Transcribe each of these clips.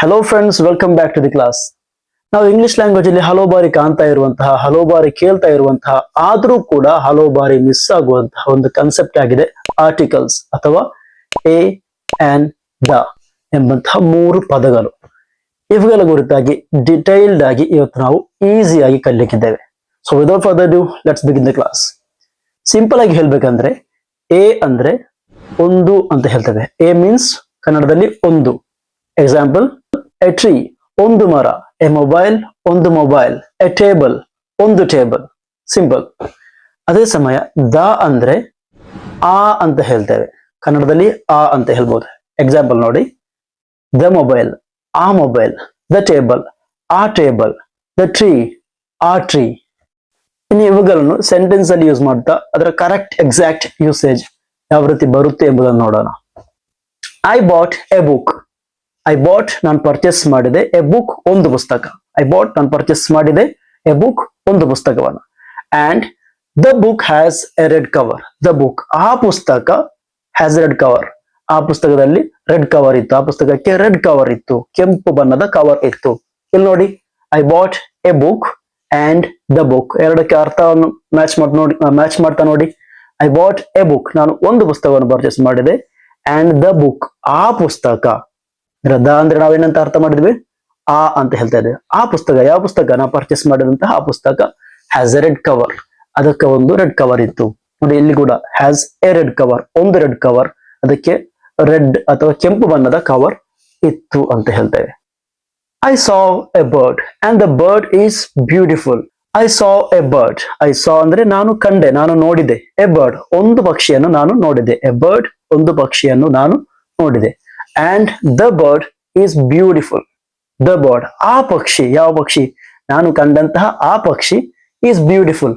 Hello friends welcome back to the class ನಾವು English language ಅಲ್ಲಿ ಹಲೋ ಬಾರಿ ಕಾಣ್ತಾ ಇರುವಂತಹ ಹಲೋ ಬಾರಿ ಕೇಳ್ತಾ ಇರುವಂತಹ, ಆದ್ರೂ ಕೂಡ ಹಲೋ ಬಾರಿ ಮಿಸ್ ಆಗುವಂತಹ ಒಂದು ಕನ್ಸೆಪ್ಟ್ ಆಗಿದೆ ಆರ್ಟಿಕಲ್ಸ್ ಅಥವಾ ಎ ಆನ್ ದ ಎಂಬಂತಹ ಮೂರು ಪದಗಳು. ಇವುಗಳ ಕುರಿತಾಗಿ ಡಿಟೈಲ್ಡ್ ಆಗಿ ಇವತ್ತು ನಾವು ಈಸಿಯಾಗಿ ಕಲಿಯಕ್ಕಿದ್ದೇವೆ so without further due let's begin the class simple ಆಗಿ ಹೇಳ್ಬೇಕಂದ್ರೆ ಎ ಅಂದ್ರೆ ಒಂದು ಅಂತ ಹೇಳ್ತೇವೆ. ಎ ಮೀನ್ಸ್ ಕನ್ನಡದಲ್ಲಿ ಒಂದು. ಎಕ್ಸಾಂಪಲ್ ಎ ಟ್ರೀ ಒಂದು ಮರ. ಎ ಮೊಬೈಲ್ ಒಂದು ಮೊಬೈಲ್ ಎ ಟೇಬಲ್ ಒಂದು ಟೇಬಲ್ ಸಿಂಪಲ್ ಅದೇ ಸಮಯ, ದ ಅಂದ್ರೆ ಆ ಅಂತ ಹೇಳ್ತೇವೆ. ಕನ್ನಡದಲ್ಲಿ ಆ ಅಂತ ಹೇಳ್ಬೋದು. ಎಕ್ಸಾಂಪಲ್ ನೋಡಿ. ದ ಮೊಬೈಲ್ ಆ ಮೊಬೈಲ್ ದ ಟೇಬಲ್ ಆ ಟೇಬಲ್ ದ ಟ್ರೀ ಆ ಟ್ರೀ ಇನ್ನು ಇವುಗಳನ್ನು ಸೆಂಟೆನ್ಸ್ ಅಲ್ಲಿ ಯೂಸ್ ಮಾಡ್ತಾ, ಅದರ ಕರೆಕ್ಟ್ ಎಕ್ಸಾಕ್ಟ್ ಯೂಸೇಜ್ ಯಾವ ರೀತಿ ಬರುತ್ತೆ ಎಂಬುದನ್ನು ನೋಡೋಣ. I bought a book I bought ನಾನು ಪರ್ಚೇಸ್ ಮಾಡಿದೆ ಎ ಬುಕ್ ಒಂದು ಪುಸ್ತಕ. ಐ ಬಾಟ್ ನಾನು ಪರ್ಚೇಸ್ ಮಾಡಿದೆ ಎ ಬುಕ್ ಒಂದು ಪುಸ್ತಕವನ್ನು. And the book has a red cover the book ಆ ಪುಸ್ತಕ ಹ್ಯಾಸ್ ರೆಡ್ ಕವರ್ ಆ ಪುಸ್ತಕದಲ್ಲಿ ರೆಡ್ ಕವರ್ ಇತ್ತು. ಆ ಪುಸ್ತಕಕ್ಕೆ ರೆಡ್ ಕವರ್ ಇತ್ತು. ಕೆಂಪು ಬಣ್ಣದ ಕವರ್ ಇತ್ತು. ಇಲ್ಲಿ ನೋಡಿ I bought a book and the book ಎರಡಕ್ಕೆ ಅರ್ಥವನ್ನು ಮ್ಯಾಚ್ ಮಾಡಿ, ನೋಡಿ ಮ್ಯಾಚ್ ಮಾಡ್ತಾ ನೋಡಿ. ಐ ಬಾಟ್ ಎ ಬುಕ್ ನಾನು ಒಂದು ಪುಸ್ತಕವನ್ನು ಪರ್ಚೇಸ್ ಮಾಡಿದೆ. ಅಂಡ್ ದ ಬುಕ್ ಆ ಪುಸ್ತಕ ಅಂದ್ರೆ ದ ಅಂದ್ರೆ ನಾವೇನಂತ ಅರ್ಥ ಮಾಡಿದ್ವಿ? ಆ ಅಂತ ಹೇಳ್ತಾ ಇದ್ದೇವೆ ಆ ಪುಸ್ತಕ, ಯಾವ ಪುಸ್ತಕ? ನಾವು ಪರ್ಚೇಸ್ ಮಾಡಿದಂತಹ ಆ ಪುಸ್ತಕ ಹ್ಯಾಸ್ ಎ ರೆಡ್ ಕವರ್ ಅದಕ್ಕೆ ಒಂದು ರೆಡ್ ಕವರ್ ಇತ್ತು. ನೋಡಿ, ಇಲ್ಲಿ ಕೂಡ ಹ್ಯಾಸ್ ಎ ರೆಡ್ ಕವರ್ ಒಂದು ರೆಡ್ ಕವರ್ ಅದಕ್ಕೆ ರೆಡ್ ಅಥವಾ ಕೆಂಪು ಬಣ್ಣದ ಕವರ್ ಇತ್ತು ಅಂತ ಹೇಳ್ತೇವೆ I saw a bird and the bird is beautiful I saw a bird I saw ಅಂದ್ರೆ ನಾನು ಕಂಡೆ, ನಾನು ನೋಡಿದೆ. ಎ ಬರ್ಡ್ ಒಂದು ಪಕ್ಷಿಯನ್ನು ನಾನು ನೋಡಿದೆ. ಎ ಬರ್ಡ್ ಒಂದು ಪಕ್ಷಿಯನ್ನು ನಾನು ನೋಡಿದೆ. And the bird is beautiful the bird ಆ ಪಕ್ಷಿ, ಯಾವ ಪಕ್ಷಿ? ನಾನು ಕಂಡಂತಹ ಆ ಪಕ್ಷಿ ಈಸ್ ಬ್ಯೂಟಿಫುಲ್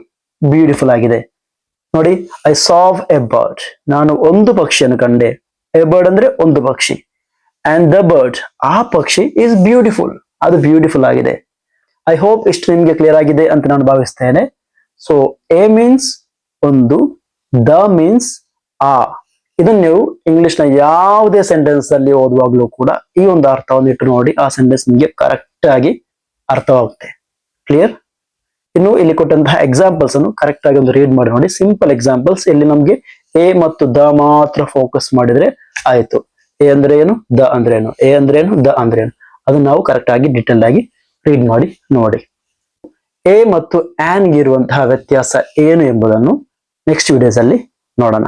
ಬ್ಯೂಟಿಫುಲ್ ಆಗಿದೆ. ನೋಡಿ ಐ ಸಾವ್ ಎ ಬರ್ಡ್ ನಾನು ಒಂದು ಪಕ್ಷಿಯನ್ನು ಕಂಡೆ. ಎ ಬರ್ಡ್ ಅಂದ್ರೆ ಒಂದು ಪಕ್ಷಿ. ಅಂಡ್ ದ ಬರ್ಡ್ ಆ ಪಕ್ಷಿ ಈಸ್ ಬ್ಯೂಟಿಫುಲ್ ಅದು ಬ್ಯೂಟಿಫುಲ್ ಆಗಿದೆ. ಐ ಹೋಪ್ ಇಷ್ಟು ನಿಮ್ಗೆ ಕ್ಲಿಯರ್ ಆಗಿದೆ ಅಂತ ನಾನು ಭಾವಿಸ್ತೇನೆ. ಸೊ ಎ ಮೀನ್ಸ್ ಒಂದು ದ ಮೀನ್ಸ್ ಆ. ಇದನ್ನ ನೀವು ಇಂಗ್ಲಿಷ್ನ ಯಾವುದೇ ಸೆಂಟೆನ್ಸ್ ಅಲ್ಲಿ ಓದುವಾಗ್ಲೂ ಕೂಡ ಈ ಒಂದು ಅರ್ಥವನ್ನು ಇಟ್ಟು ನೋಡಿ, ಆ ಸೆಂಟೆನ್ಸ್ ನಿಮಗೆ ಕರೆಕ್ಟ್ ಆಗಿ ಅರ್ಥವಾಗುತ್ತೆ. ಕ್ಲಿಯರ್ ಇನ್ನು ಇಲ್ಲಿ ಕೊಟ್ಟಂತಹ ಎಕ್ಸಾಂಪಲ್ಸ್ ಅನ್ನು ಕರೆಕ್ಟ್ ಆಗಿ ಒಂದು ರೀಡ್ ಮಾಡಿ ನೋಡಿ. ಸಿಂಪಲ್ ಎಕ್ಸಾಂಪಲ್ಸ್ ಇಲ್ಲಿ ನಮ್ಗೆ ಎ ಮತ್ತು ದ ಮಾತ್ರ ಫೋಕಸ್ ಮಾಡಿದ್ರೆ ಆಯ್ತು. ಎ ಅಂದ್ರೆ ಏನು? ದ ಅಂದ್ರೆ ಏನು? ಎ ಅಂದ್ರೆ ಏನು? ದ ಅಂದ್ರೆ ಏನು? ಅದನ್ನ ನಾವು ಕರೆಕ್ಟ್ ಆಗಿ ಡಿಟೇಲ್ ಆಗಿ ರೀಡ್ ಮಾಡಿ, ನೋಡಿ. ಎ ಮತ್ತು ಆನ್ ಇರುವಂತಹ ವ್ಯತ್ಯಾಸ ಏನು ಎಂಬುದನ್ನು ನೆಕ್ಸ್ಟ್ ವಿಡಿಯೋಸ್ ಅಲ್ಲಿ ನೋಡೋಣ.